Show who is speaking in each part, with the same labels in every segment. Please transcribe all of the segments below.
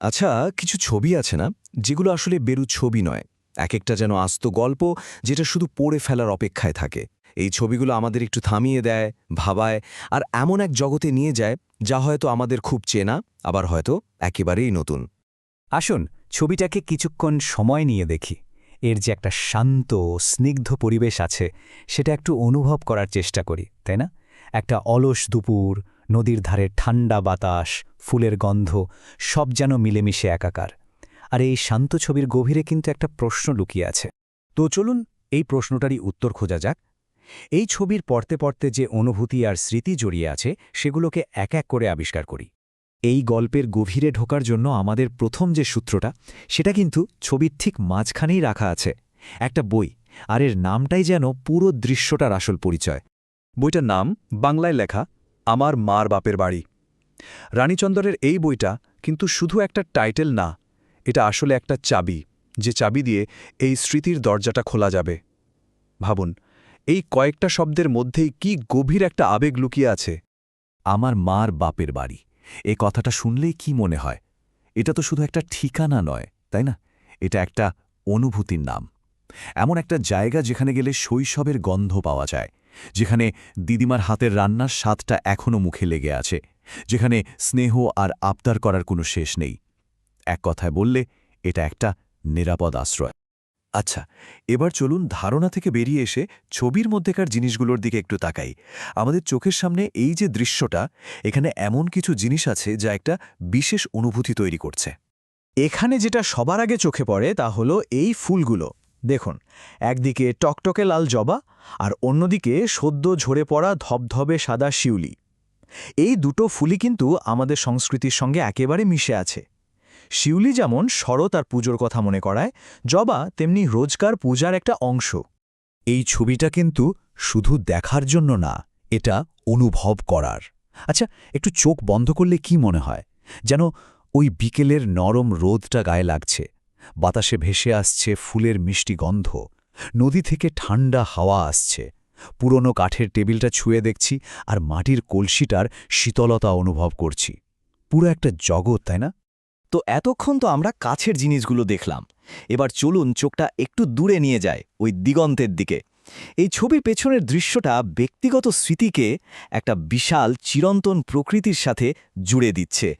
Speaker 1: আচ্ছা কিছু ছবি আছে না? যেগুলো আসলে বেরু ছবি নয়। এক একটা যেন আস্ত গল্প যেটা শুধু পড়ে ফেলার অপেক্ষায় থাকে। এই ছবিগুলো আমাদের একটু থামিয়ে দেয়, ভাবায়, আর এমন এক জগতে নিয়ে যায় যা হয়তো আমাদের খুব চেনা, আবার হয়তো একেবারেই নতুন।
Speaker 2: আসুন, ছবিটাকে কিছুক্ষণ সময় নিয়ে দেখি। এর যে একটা শান্ত স্নিগ্ধ পরিবেশ আছে, সেটা একটু অনুভব করার চেষ্টা করি, তাই না? একটা অলস দুপুর, নদীর ধারে ঠান্ডা বাতাস ফুলের গন্ধ, সব যেন মিলেমিশে একাকার। আর এই শান্ত ছবির গভীরে কিন্তু একটা প্রশ্ন লুকিয়ে আছে। তো চলুন এই প্রশ্নটারই উত্তর খোঁজা যাক। এই ছবির পড়তে পড়তে যে অনুভূতি আর স্মৃতি জড়িয়ে আছে, সেগুলোকে এক এক করে আবিষ্কার করি। এই গল্পের গভীরে ঢোকার জন্য আমাদের প্রথম যে সূত্রটা, সেটা কিন্তু ছবির ঠিক মাঝখানেই রাখা আছে, একটা বই, আর এর নামটাই যেন পুরো দৃশ্যটার আসল পরিচয়।
Speaker 3: বইটার নাম বাংলায় লেখা, আমার মার বাপের বাড়ি। রানীচন্দরের এই বইটা কিন্তু শুধু একটা টাইটেল না, এটা আসলে একটা চাবি, যে চাবি দিয়ে এই স্মৃতির দরজাটা খোলা যাবে। ভাবুন, এই কয়েকটা শব্দের মধ্যেই কি গভীর একটা আবেগ লুকিয়ে আছে।
Speaker 2: আমার মার বাপের বাড়ি, এ কথাটা শুনলেই কি মনে হয়? এটা তো শুধু একটা ঠিকানা নয়, তাই না? এটা একটা অনুভূতির নাম। এমন একটা জায়গা যেখানে গেলে শৈশবের গন্ধ পাওয়া যায়, যেখানে দিদিমার হাতের রান্নার স্বাদটা এখনও মুখে লেগে আছে। যেখানে স্নেহ আর আবদার করার কোনো শেষ নেই। এক কথায় বললে, এটা একটা নিরাপদ আশ্রয়।
Speaker 3: আচ্ছা এবার চলুন ধারণা থেকে বেরিয়ে এসে ছবির মধ্যেকার জিনিসগুলোর দিকে একটু তাকাই। আমাদের চোখের সামনে এই যে দৃশ্যটা, এখানে এমন কিছু জিনিস আছে যা একটা বিশেষ অনুভূতি তৈরি করছে।
Speaker 4: এখানে যেটা সবার আগে চোখে পড়ে তা হলো এই ফুলগুলো। দেখুন, একদিকে টকটকে লাল জবা আর অন্যদিকে সদ্য ঝরে পড়া ধবধবে সাদা শিউলি। এই দুটো ফুলই কিন্তু আমাদের সংস্কৃতির সঙ্গে একেবারে মিশে আছে। শিউলি যেমন শরৎ আর পুজোর কথা মনে করায়, জবা তেমনি রোজকার পূজার একটা অংশ।
Speaker 2: এই ছবিটা কিন্তু শুধু দেখার জন্য না, এটা অনুভব করার। আচ্ছা একটু চোখ বন্ধ করলে কি মনে হয়? যেন ওই বিকেলের নরম রোদটা গায়ে লাগছে, বাতাসে ভেসে আসছে ফুলের মিষ্টি গন্ধ, নদী থেকে ঠান্ডা হাওয়া আসছে পুরনো কাঠের টেবিলটা ছুঁয়ে দেখছি আর মাটির কলসিটার শীতলতা অনুভব করছি। পুরো একটা জগৎ, তাই না?
Speaker 4: তো এতক্ষণ তো আমরা কাছের জিনিসগুলো দেখলাম। এবার চলুন চোখটা একটু দূরে নিয়ে যায় ওই দিগন্তের দিকে। এই ছবির পেছনের দৃশ্যটা ব্যক্তিগত স্মৃতিকে একটা বিশাল চিরন্তন প্রকৃতির সাথে জুড়ে দিচ্ছে।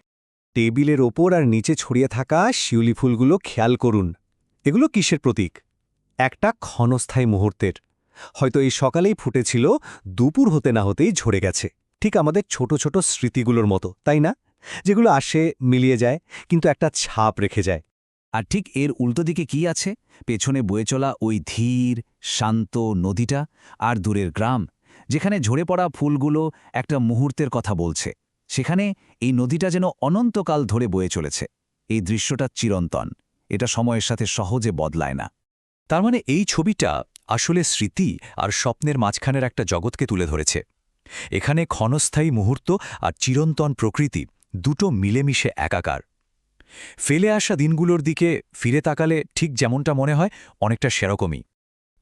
Speaker 2: টেবিলের ওপর আর নিচে ছড়িয়ে থাকা শিউলি ফুলগুলো খেয়াল করুন। এগুলো কিসের প্রতীক? একটা ক্ষণস্থায়ী মুহূর্তের। হয়তো এই সকালেই ফুটেছিল, দুপুর হতে না হতেই ঝরে গেছে। ঠিক আমাদের ছোট ছোট স্মৃতিগুলোর মতো, তাই না? যেগুলো আসে, মিলিয়ে যায়, কিন্তু একটা ছাপ রেখে যায়।
Speaker 5: আর ঠিক এর উল্টো দিকে কি আছে? পেছনে বয়ে চলা ওই ধীর, শান্ত নদীটা আর দূরের গ্রাম, যেখানে ঝরে পড়া ফুলগুলো একটা মুহূর্তের কথা বলছে। সেখানে এই নদীটা যেন অনন্তকাল ধরে বয়ে চলেছে। এই দৃশ্যটা চিরন্তন। এটা সময়ের সাথে সহজে বদলায় না।
Speaker 3: তার মানে এই ছবিটা আসলে স্মৃতি আর স্বপ্নের মাঝখানের একটা জগৎকে তুলে ধরেছে। এখানে ক্ষণস্থায়ী মুহূর্ত আর চিরন্তন প্রকৃতি দুটো মিলেমিশে একাকার। ফেলে আসা দিনগুলোর দিকে ফিরে তাকালে ঠিক যেমনটা মনে হয়, অনেকটা সেরকমই।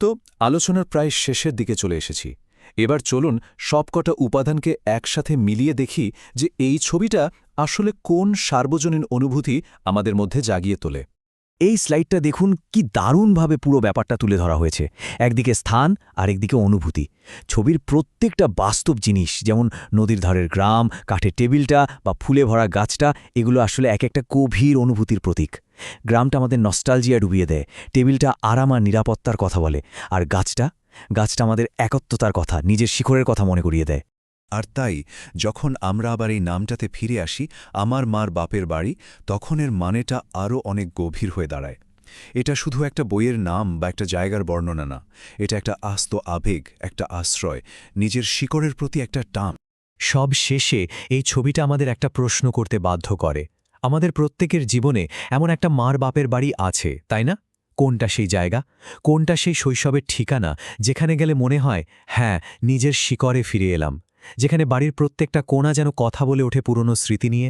Speaker 3: তো আলোচনার প্রায় শেষের দিকে চলে এসেছি। এবার চলুন সবকটা উপাদানকে একসাথে মিলিয়ে দেখি যে এই ছবিটা আসলে কোন সার্বজনীন অনুভূতি আমাদের মধ্যে জাগিয়ে তোলে।
Speaker 2: এই স্লাইডটা দেখুন কি দারুণভাবে পুরো ব্যাপারটা তুলে ধরা হয়েছে। একদিকে স্থান আর একদিকে অনুভূতি। ছবির প্রত্যেকটা বাস্তব জিনিস, যেমন নদীর ধারের গ্রাম, কাঠের টেবিলটা বা ফুলে ভরা গাছটা, এগুলো আসলে এক একটা গভীর অনুভূতির প্রতীক। গ্রামটা আমাদের নস্টালজিয়া ডুবিয়ে দেয়। টেবিলটা আরাম আর নিরাপত্তার কথা বলে। আর গাছটা? গাছটা আমাদের একত্বতার কথা, নিজের শিখরের কথা মনে করিয়ে দেয়।
Speaker 3: আর তাই, যখন আমরা আবার এই নামটাতে ফিরে আসি, আমার মার বাপের বাড়ি তখন এর মানেটা আরও অনেক গভীর হয়ে দাঁড়ায়। এটা শুধু একটা বইয়ের নাম বা একটা জায়গার বর্ণনা না, এটা একটা আস্ত আবেগ, একটা আশ্রয়, নিজের শিকড়ের প্রতি একটা টান।
Speaker 2: সব শেষে এই ছবিটা আমাদের একটা প্রশ্ন করতে বাধ্য করে। আমাদের প্রত্যেকের জীবনে এমন একটা মার বাপের বাড়ি আছে, তাই না? কোনটা সেই জায়গা? কোনটা সেই শৈশবের ঠিকানা, যেখানে গেলে মনে হয় হ্যাঁ নিজের শিকড়ে ফিরে এলাম। যেখানে বাড়ির প্রত্যেকটা কোণা যেন কথা বলে ওঠে পুরনো স্মৃতি নিয়ে।